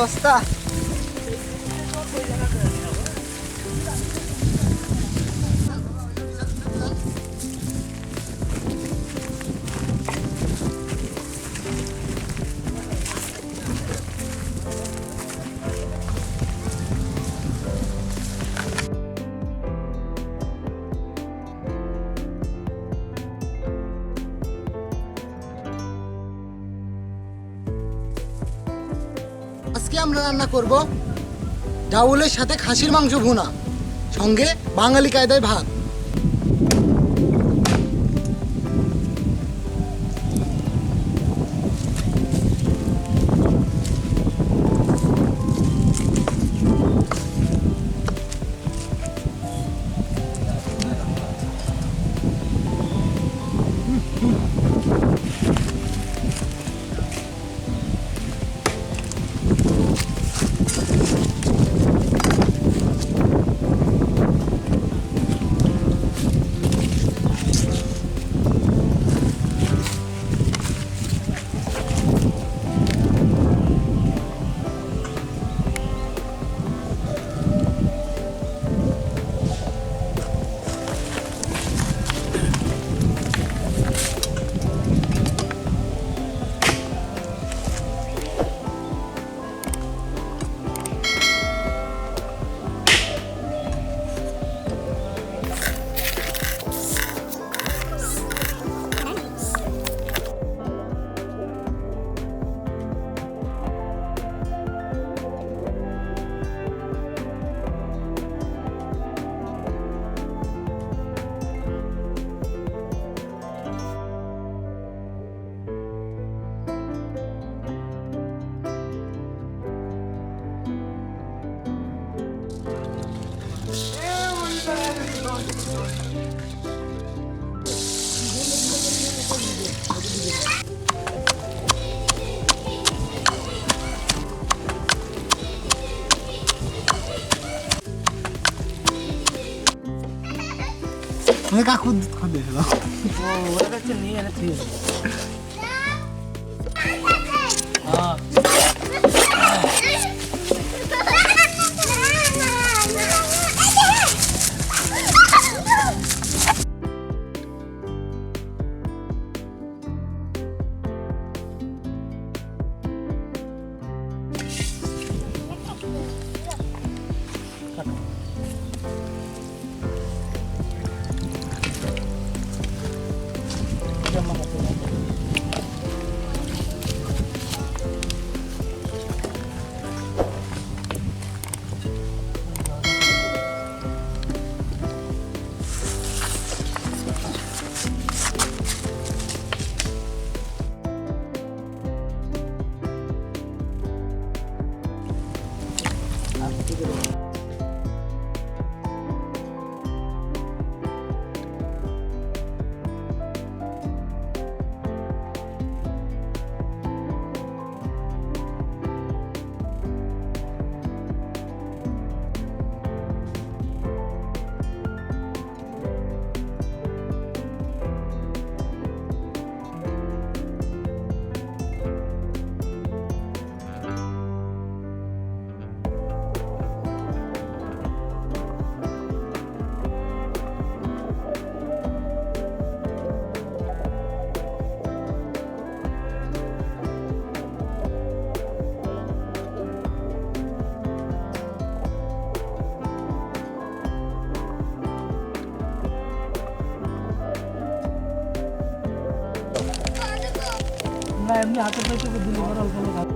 অবস্থা আমরা রান্না করব। ডাউলের সাথে খাসির মাংস ভুনা। সঙ্গে বাঙালি কায়দায় ভাত। મેં કા ખુદ ખુદ દેખ લો ઓ વરગત છે નહીં એને થઈ দিলে পরে অল্প অল্প খাবে।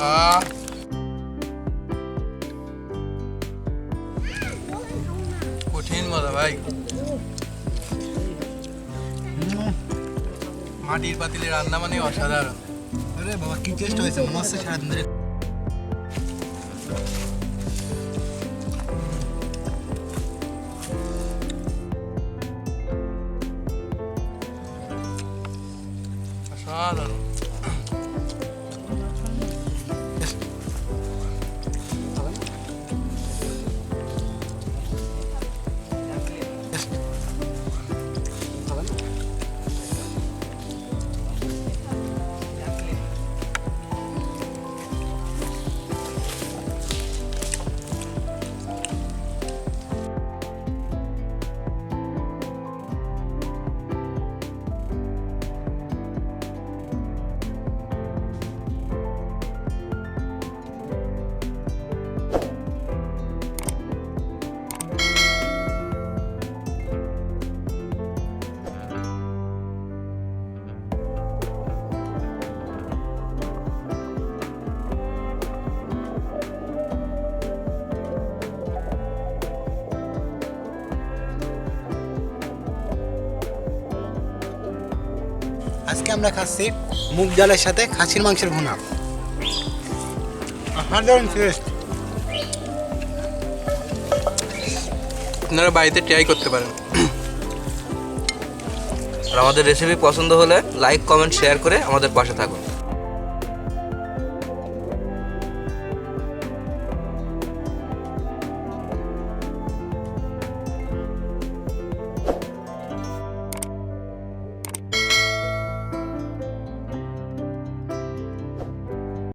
আহ কঠিন মজা ভাই মাটির পাতিলে রান্না মানে অসাধারণ। আরে বাবা কি টেস্ট হয়েছে? মস্ত সারাদিন ধরে। অসাধারণ। আজকে আমরা খাচ্ছি মুগ ডালের সাথে খাসির মাংসের ভুনা। আপনারা বাড়িতে ট্রাই করতে পারেন। আর আমাদের রেসিপি পছন্দ হলে লাইক কমেন্ট শেয়ার করে আমাদের পাশে থাকুন।